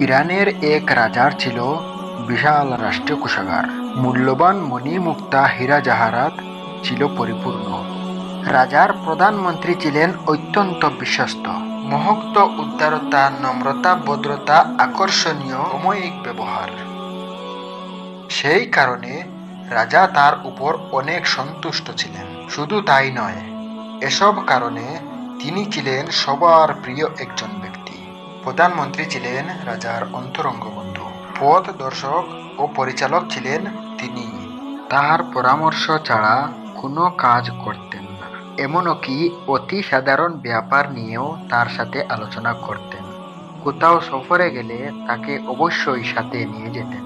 ইরানের এক রাজার ছিল বিশাল রাষ্ট্রীয় কোষাগার মূল্যবান মণি মুক্তা হীরা জাহারাত ছিল পরিপূর্ণ। রাজার প্রধানমন্ত্রী ছিলেন অত্যন্ত বিশ্বস্ত। মহক্ত উদারতা, নম্রতা, ভদ্রতা, আকর্ষণীয় অময়িক ব্যবহার। সেই কারণে রাজা তার উপর অনেক সন্তুষ্ট ছিলেন। শুধু তাই নয়, এসব কারণে তিনি ছিলেন সবার প্রিয় একজন ব্যক্তি। প্রধানমন্ত্রী ছিলেন রাজার অন্তরঙ্গ বন্ধু পথ দর্শক ও পরিচালক ছিলেন তিনি। তাহার পরামর্শ ছাড়া কোনো কাজ করতেন না এমনকি অতি সাধারণ ব্যাপার নিয়েও তার সাথে আলোচনা করতেন। কোথাও সফরে গেলে তাকে অবশ্যই সাথে নিয়ে যেতেন।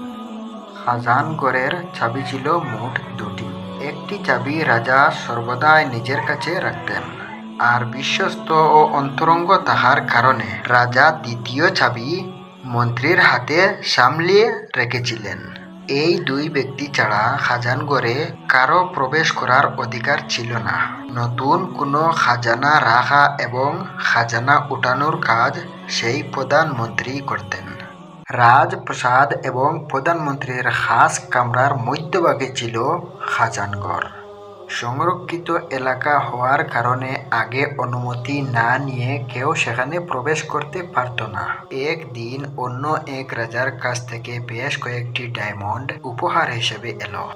খাজানগড়ের চাবি ছিল মোট দুটি। একটি চাবি রাজা সর্বদাই নিজের কাছে রাখতেন আর বিশ্বস্ত ও অন্তরঙ্গ তাহার কারণে রাজা দ্বিতীয় চাবি মন্ত্রীর হাতে সামলিয়ে রেখেছিলেন। এই দুই ব্যক্তি ছাড়া খাজানগড়ে কারও প্রবেশ করার অধিকার ছিল না। নতুন কোনো খাজানা রাখা এবং খাজানা উঠানোর কাজ সেই প্রধানমন্ত্রী করতেন। রাজপ্রসাদ এবং প্রধানমন্ত্রীর খাস কামরার মধ্যভাগে ছিল খাজানগড়। সংরক্ষিত এলাকা হওয়ার কারণে আগে অনুমতি না নিয়ে কেউ সেখানে প্রবেশ করতে পারত না। একদিন অন্য এক রাজার কাছ থেকে বেশ কয়েকটি ডায়মন্ড উপহার হিসেবে এলো।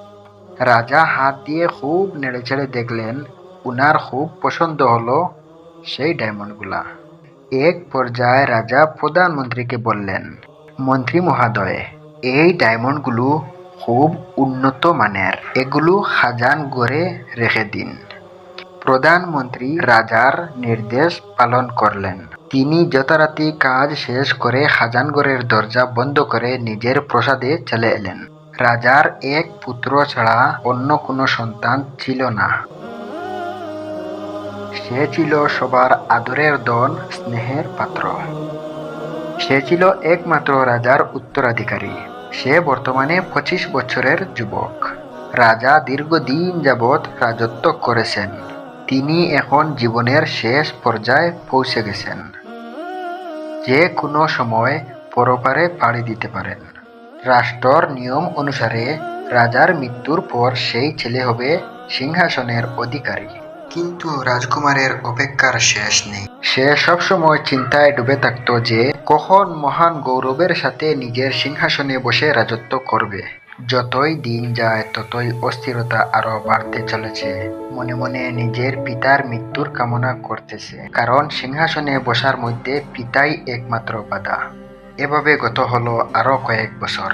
রাজা হাত দিয়ে খুব নেড়েচেড়ে দেখলেন, উনার খুব পছন্দ হলো সেই ডায়মন্ডগুলা। এক পর্যায়ে রাজা প্রধানমন্ত্রীকে বললেন, মন্ত্রী মহোদয়, এই ডায়মন্ডগুলো খুব উন্নত মানের। এগুলো খাজান গড়ে রেখে দিন। প্রধানমন্ত্রী রাজার নির্দেশ পালন করলেন। তিনি যথারাতি কাজ শেষ করে খাজানগড়ের দরজা বন্ধ করে নিজের প্রসাদে চলে এলেন। রাজার এক পুত্র ছাড়া অন্য কোনো সন্তান ছিল না। সে ছিল সবার আদরের দন, স্নেহের পাত্র। সে ছিল একমাত্র রাজার উত্তরাধিকারী। সে বর্তমানে পঁচিশ বছরের যুবক। রাজা দীর্ঘদিন যাবৎ রাজত্ব করেছেন। তিনি এখন জীবনের শেষ পর্যায়ে পৌঁছে গেছেন। যে কোনো সময় পরপারে পাড়ি দিতে পারেন। রাষ্ট্রর নিয়ম অনুসারে রাজার মৃত্যুর পর সেই ছেলে হবে সিংহাসনের অধিকারী। কিন্তু রাজকুমারের অপেক্ষার শেষ নেই। সে সবসময় চিন্তায় ডুবে থাকতো যে, কখন মহান গৌরবের সাথে নিজের সিংহাসনে বসে রাজত্ব করবে। যতই দিন যায়, ততই অস্থিরতা আরও বাড়তে চলেছে। মনে মনে নিজের পিতার মৃত্যুর কামনা করতেছে। কারণ সিংহাসনে বসার মধ্যে পিতাই একমাত্র বাধা। এভাবে গত হলো আরও কয়েক বছর।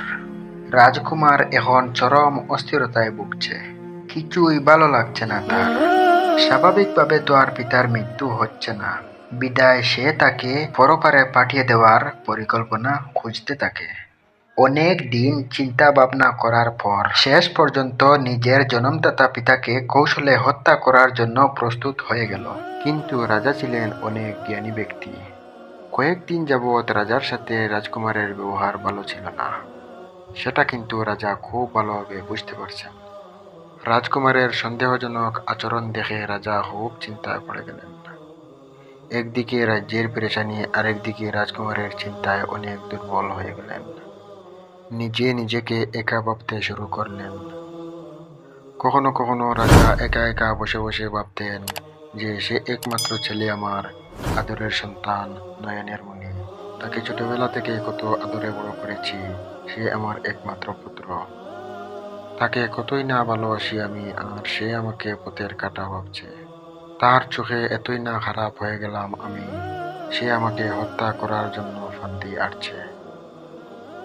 রাজকুমার এখন চরম অস্থিরতায় ভুগছে। কিছুই ভালো লাগছে না তার। স্বাভাবিকভাবে তো আর পিতার মৃত্যু হচ্ছে না। বিদায় সে তাকে পরপারে পাঠিয়ে দেওয়ার পরিকল্পনা খুঁজতে থাকে। অনেক দিন চিন্তা ভাবনা করার পর শেষ পর্যন্ত নিজের জনমদাতা পিতাকে কৌশলে হত্যা করার জন্য প্রস্তুত হয়ে গেল। কিন্তু রাজা ছিলেন অনেক জ্ঞানী ব্যক্তি। কয়েকদিন যাবৎ রাজার সাথে রাজকুমারের ব্যবহার ভালো ছিল না। সেটা কিন্তু রাজা খুব ভালোভাবে বুঝতে পারছেন। রাজকুমারের সন্দেহজনক আচরণ দেখে রাজা খুব চিন্তায় পড়ে গেলেন। একদিকে রাজ্যের পেরেশানি, আরেকদিকে রাজকুমারের চিন্তায় অনেক দুর্বল হয়ে গেলেন। নিজে নিজেকে একা ভাবতে শুরু করলেন। কখনো কখনো রাজা একা একা বসে বসে ভাবতেন যে সে একমাত্র ছেলে আমার আদরের সন্তান নয়নের মণি তাকে ছোটবেলা থেকে কত আদরে বড় করেছি, সে আমার একমাত্র পুত্র। তাকে কতই না ভালোবাসি আমি, আর সে আমাকে পথের কাটা ভাবছে। তার চোখে এতই না খারাপ হয়ে গেলাম আমি, সে আমাকে হত্যা করার জন্য ফান্দি আটছে।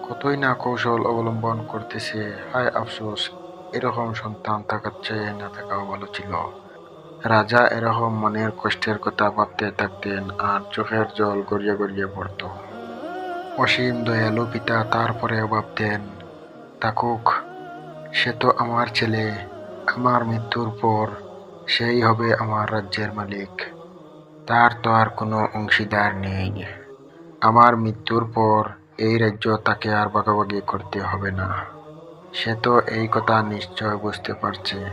কতই না কৌশল অবলম্বন করতেছে, হায় আফসোস, এরকম সন্তান থাকার চেয়ে না থাকাও ভালো ছিল। রাজা এরকম মনের কষ্টের কথা ভাবতে থাকতেন, আর চোখের জল গড়িয়ে গড়িয়ে পড়ত। অসীম দয়ালু পিতা তারপরেও ভাবতেন থাকুক সে তো আমার ছেলে, আমার মৃত্যুর পর সেই হবে আমার রাজ্যের মালিক। তার তো আর কোনো অংশীদার নেই। আমার মৃত্যুর পর এই রাজ্য তাকে আর ভাগাভাগি করতে হবে না। সে তো এই কথা নিশ্চয় বুঝতে পারছে।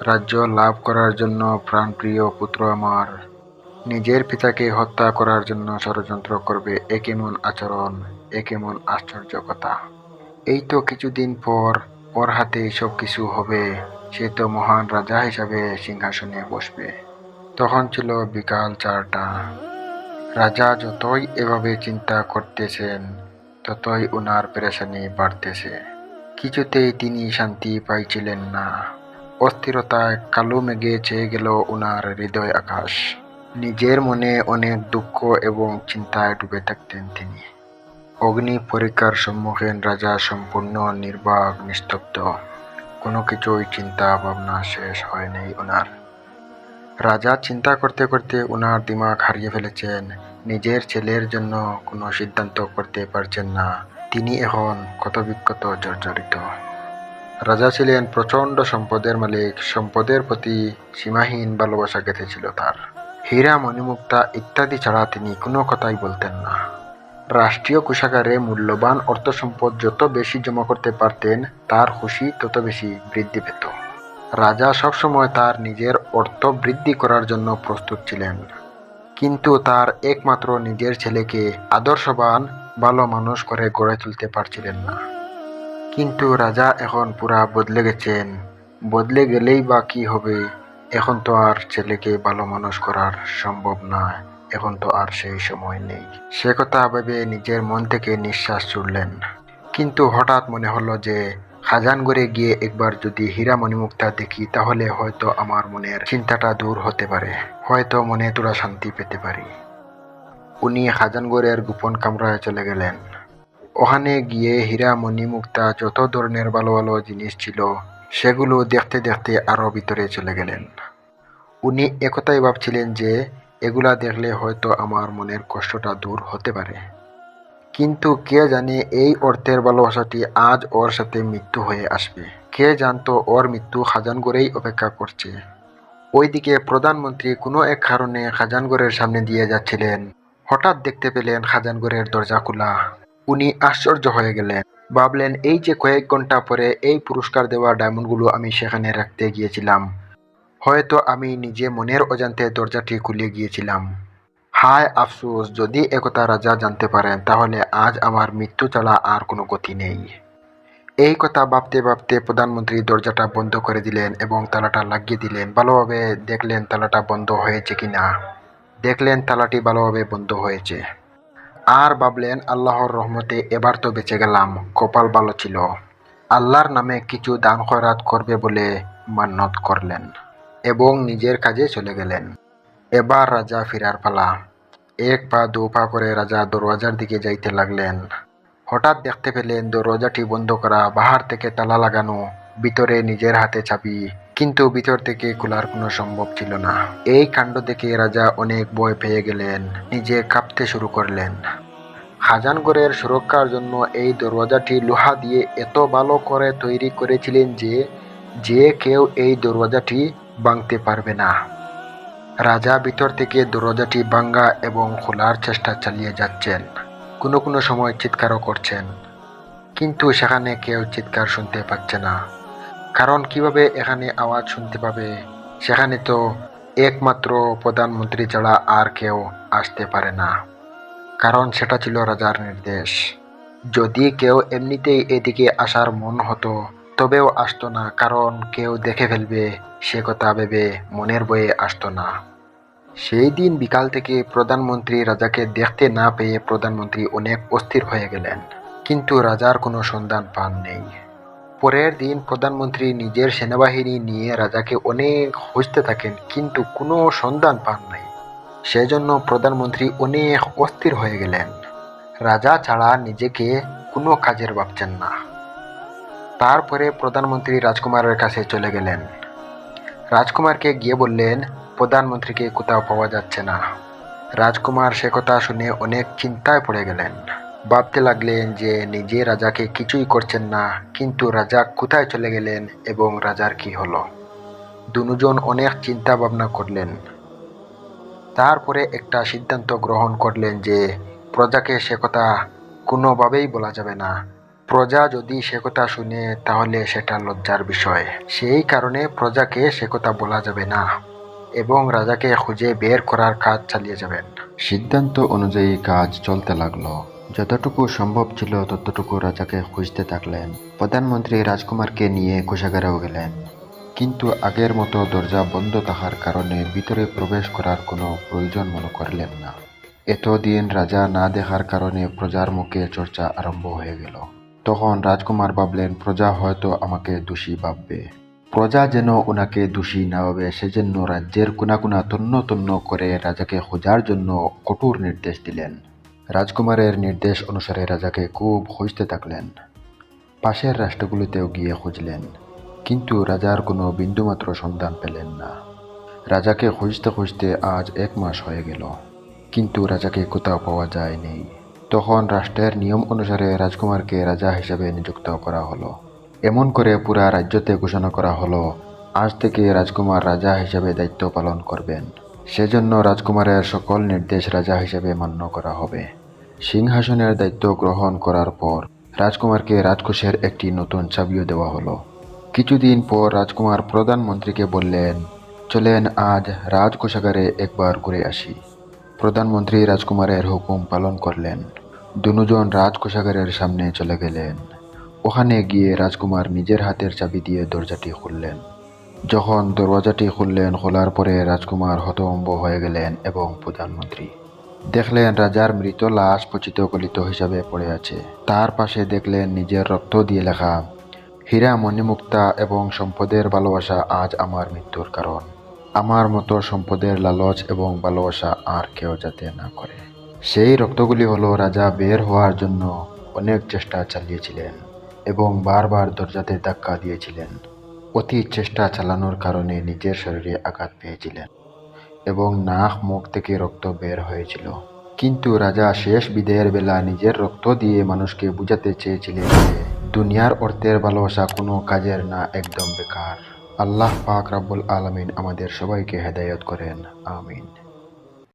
রাজ্য লাভ করার জন্য প্রাণপ্রিয় পুত্র আমার। নিজের পিতাকে হত্যা করার জন্য ষড়যন্ত্র করবে এ কেমন আচরণ এ কেমন আশ্চর্য কথা। এই তো কিছুদিন পর ওর হাতে সব কিছু হবে, সে তো মহান রাজা হিসাবে সিংহাসনে বসবে। তখন ছিল বিকাল চারটা। রাজা যতই এভাবে চিন্তা করতেছেন, ততই ওনার পেরেশানি বাড়তেছে। কিছুতেই তিনি শান্তি পাইছিলেন না। অস্থিরতায় কালো মেঘে চেয়ে গেল ওনার হৃদয় আকাশ। নিজের মনে অনেক দুঃখ এবং চিন্তায় ডুবে থাকতেন তিনি। অগ্নি পরীক্ষার সম্মুখীন রাজা সম্পূর্ণ নির্বাক, নিস্তব্ধ। কোনো কিছুই চিন্তা ভাবনা শেষ হয়নি ওনার রাজা চিন্তা করতে করতে ওনার দিমাগ হারিয়ে ফেলেছেন। নিজের ছেলের জন্য কোনো সিদ্ধান্ত করতে পারছেন না। তিনি এখন ক্ষত বিক্ষত জর্জরিত। রাজা ছিলেন প্রচণ্ড সম্পদের মালিক। সম্পদের প্রতি সীমাহীন ভালোবাসা গেঁথেছিল তার। হীরা, মণিমুক্তা ইত্যাদি ছাড়া তিনি কোনো কথাই বলতেন না। রাষ্ট্রীয় কোষাগারে মূল্যবান অর্থ সম্পদ যত বেশি জমা করতে পারতেন, তার খুশি তত বেশি বৃদ্ধি পেত। রাজা সবসময় তার নিজের অর্থ বৃদ্ধি করার জন্য প্রস্তুত ছিলেন। কিন্তু তার একমাত্র নিজের ছেলেকে আদর্শবান, ভালো মানুষ করে গড়ে তুলতে পারছিলেন না। কিন্তু রাজা এখন পুরা বদলে গেছেন। বদলে গেলেই বা কি হবে? এখন তো আর ছেলেকে ভালো মানুষ করার সম্ভব নয়। এখন তো আর সেই সময় নেই। সে কথা ভেবে নিজের মন থেকে নিঃশ্বাস ছুড়লেন। কিন্তু হঠাৎ মনে হলো যে, খাজানগড়ে গিয়ে একবার যদি হীরা মণিমুক্তা দেখি, তাহলে হয়তো আমার মনের চিন্তাটা দূর হতে পারে। হয়তো মনে তোরা শান্তি পেতে পারি। উনি খাজানগড়ের গোপন কামরায় চলে গেলেন। ওখানে গিয়ে হীরা মণিমুক্তা যত ধরনের ভালো ভালো জিনিস ছিল, সেগুলো দেখতে দেখতে আরও ভিতরে চলে গেলেন। উনি একথাই ভাবছিলেন যে এগুলা দেখলে হয়তো আমার মনের কষ্টটা দূর হতে পারে। কিন্তু কে জানে এই অর্থের ভালোবাসাটি আজ ওর সাথে মৃত্যু হয়ে আসবে। কে জানতো ওর মৃত্যু খাজানগড়েই অপেক্ষা করছে। ওইদিকে প্রধানমন্ত্রী কোনো এক কারণে খাজানগড়ের সামনে দিয়ে যাচ্ছিলেন। হঠাৎ দেখতে পেলেন খাজানগড়ের দরজা খোলা। উনি আশ্চর্য হয়ে গেলেন। ভাবলেন, এই যে কয়েক ঘণ্টা পরে এই পুরস্কার দেওয়া ডায়মন্ডগুলো আমি সেখানে রাখতে গিয়েছিলাম। হয়তো আমি নিজে মনের অজান্তে দরজাটি খুলে গিয়েছিলাম। হায় আফসোস, যদি একথা রাজা জানতে পারেন, তাহলে আজ আমার মৃত্যু ছাড়া আর কোনো গতি নেই। এই কথা ভাবতে ভাবতে প্রধানমন্ত্রী দরজাটা বন্ধ করে দিলেন এবং তালাটা লাগিয়ে দিলেন। ভালোভাবে দেখলেন তালাটা বন্ধ হয়েছে কিনা। দেখলেন তালাটি ভালোভাবে বন্ধ হয়েছে। আর ভাবলেন, আল্লাহর রহমতে এবার তো বেঁচে গেলাম, কপাল ভালো ছিল। আল্লাহর নামে কিছু দান খয়রাত করবে বলে মান্যত করলেন। এবং নিজের কাজে চলে গেলেন। এবার রাজা ফিরার পালা। এক পা, দু পা করে রাজা দরওয়াজার দিকে যাইতে লাগলেন। হঠাৎ দেখতে পেলেন দরওয়াজাটি বন্ধ করা, বাহার থেকে তালা লাগানো, ভিতরে নিজের হাতে চাবি। কিন্তু ভিতর থেকে খোলার কোনো সম্ভব ছিল না। এই কাণ্ড দেখে রাজা অনেক ভয় পেয়ে গেলেন, নিজে কাঁপতে শুরু করলেন। খাজানগড়ের সুরক্ষার জন্য এই দরওয়াজাটি লোহা দিয়ে এত ভালো করে তৈরি করেছিলেন যে যে কেউ এই দরওয়াজাটি ভাঙতে পারবে না। রাজা ভিতর থেকে দরজাটি ভাঙ্গা এবং খোলার চেষ্টা চালিয়ে যাচ্ছেন। কোনো কোনো সময় চিৎকারও করছেন। কিন্তু সেখানে কেউ চিৎকার শুনতে পাচ্ছে না। কারণ কীভাবে এখানে আওয়াজ শুনতে পাবে, সেখানে তো একমাত্র প্রধানমন্ত্রী ছাড়া আর কেউ আসতে পারে না। কারণ সেটা ছিল রাজার নির্দেশ। যদি কেউ এমনিতেই এদিকে আসার মন হতো তবেও আসতো না, কারণ কেউ দেখে ফেলবে, সে কথা ভেবে মনের বয়ে আসতো না। সেই দিন বিকাল থেকে প্রধানমন্ত্রী রাজাকে দেখতে না পেয়ে প্রধানমন্ত্রী অনেক অস্থির হয়ে গেলেন, কিন্তু রাজার কোনো সন্ধান পান নেই। পরের দিন প্রধানমন্ত্রী নিজের সেনাবাহিনী নিয়ে রাজাকে অনেক খুঁজতে থাকেন, কিন্তু কোনো সন্ধান পান নাই। সেজন্য প্রধানমন্ত্রী অনেক অস্থির হয়ে গেলেন। রাজা ছাড়া নিজেকে কোনো কাজের ভাবছেন না। তারপরে প্রধানমন্ত্রী রাজকুমারের কাছে চলে গেলেন। রাজকুমারকে গিয়ে বললেন, প্রধানমন্ত্রীকে কোথাও পাওয়া যাচ্ছে না। রাজকুমার সে কথা শুনে অনেক চিন্তায় পড়ে গেলেন। ভাবতে লাগলেন যে নিজে রাজাকে কিছুই করছেন না, কিন্তু রাজা কোথায় চলে গেলেন এবং রাজার কি হলো? দুজন অনেক চিন্তা ভাবনা করলেন। তারপরে একটা সিদ্ধান্ত গ্রহণ করলেন যে, প্রজাকে সে কথা কোনোভাবেই বলা যাবে না। প্রজা যদি সে কথা শুনে, তাহলে সেটা লজ্জার বিষয়। সেই কারণে প্রজাকে সে কথা বলা যাবে না এবং রাজাকে খুঁজে বের করার কাজ চালিয়ে যাবেন। সিদ্ধান্ত অনুযায়ী কাজ চলতে লাগল। যতটুকু সম্ভব ছিল ততটুকু রাজাকে খুঁজতে থাকলেন। প্রধানমন্ত্রী রাজকুমারকে নিয়ে কোষাগারেও গেলেন। কিন্তু আগের মতো দরজা বন্ধ থাকার কারণে ভিতরে প্রবেশ করার কোনো প্রয়োজন মনে করলেন না। এতদিন রাজা না দেখার কারণে প্রজার মুখে চর্চা আরম্ভ হয়ে গেল। তখন রাজকুমার ভাবলেন, প্রজা হয়তো আমাকে দোষী ভাববে। প্রজা যেন ওনাকে দোষী না ভাবে, সেজন্য রাজ্যের কোনা কোনা তন্ন তন্ন করে রাজাকে খোঁজার জন্য কঠোর নির্দেশ দিলেন। রাজকুমারের নির্দেশ অনুসারে রাজাকে খুব খুঁজতে থাকলেন। পাশের রাষ্ট্রগুলিতেও গিয়ে খুঁজলেন, কিন্তু রাজার কোনো বিন্দুমাত্র সন্ধান পেলেন না। রাজাকে খুঁজতে খুঁজতে আজ এক মাস হয়ে গেল, কিন্তু রাজাকে কোথাও পাওয়া যায়নি। তখন রাষ্ট্রের নিয়ম অনুসারে রাজকুমারকে রাজা হিসেবে নিযুক্ত করা হলো। এমন করে পুরা রাজ্যতে ঘোষণা করা হলো, আজ থেকে রাজকুমার রাজা হিসেবে দায়িত্ব পালন করবেন। সেজন্য রাজকুমারের সকল নির্দেশ রাজা হিসেবে মান্য করা হবে। সিংহাসনের দায়িত্ব গ্রহণ করার পর রাজকুমারকে রাজকোষের একটি নতুন চাবিও দেওয়া হলো। কিছুদিন পর রাজকুমার প্রধানমন্ত্রীকে বললেন, চলেন আজ রাজকোষাগারে একবার ঘুরে আসি। প্রধানমন্ত্রী রাজকুমারের হুকুম পালন করলেন। দুজন রাজকোষাগারের সামনে চলে গেলেন। ওখানে গিয়ে রাজকুমার নিজের হাতের চাবি দিয়ে দরজাটি খুললেন। যখন দরওয়াজাটি খুললেন, খোলার পরে রাজকুমার হতভম্ব হয়ে গেলেন এবং প্রধানমন্ত্রী, দেখলেন রাজার মৃত লাশ পচিত গলিত হিসাবে পড়ে আছে। তার পাশে দেখলেন নিজের রক্ত দিয়ে লেখা, হীরা মণিমুক্তা এবং সম্পদের ভালোবাসা আজ আমার মৃত্যুর কারণ। আমার মতো সম্পদের লালচ এবং ভালোবাসা আর কেউ যাতে না করে সেই রক্তগুলি হলো রাজা বের হওয়ার জন্য অনেক চেষ্টা চালিয়েছিলেন এবং বারবার দরজাতে ধাক্কা দিয়েছিলেন। অতি চেষ্টা চালানোর কারণে নিজের শরীরে আঘাত পেয়েছিলেন এবং নাক মুখ থেকে রক্ত বের হয়েছিল। কিন্তু রাজা শেষ বিদায়ের বেলা নিজের রক্ত দিয়ে মানুষকে বুঝাতে চেয়েছিলেন যে দুনিয়ার অর্থের ভালোবাসা কোনো কাজের না একদম বেকার। আল্লাহ পাক রাব্বুল আলমিন আমাদের সবাইকে হেদায়ত করেন। আমিন।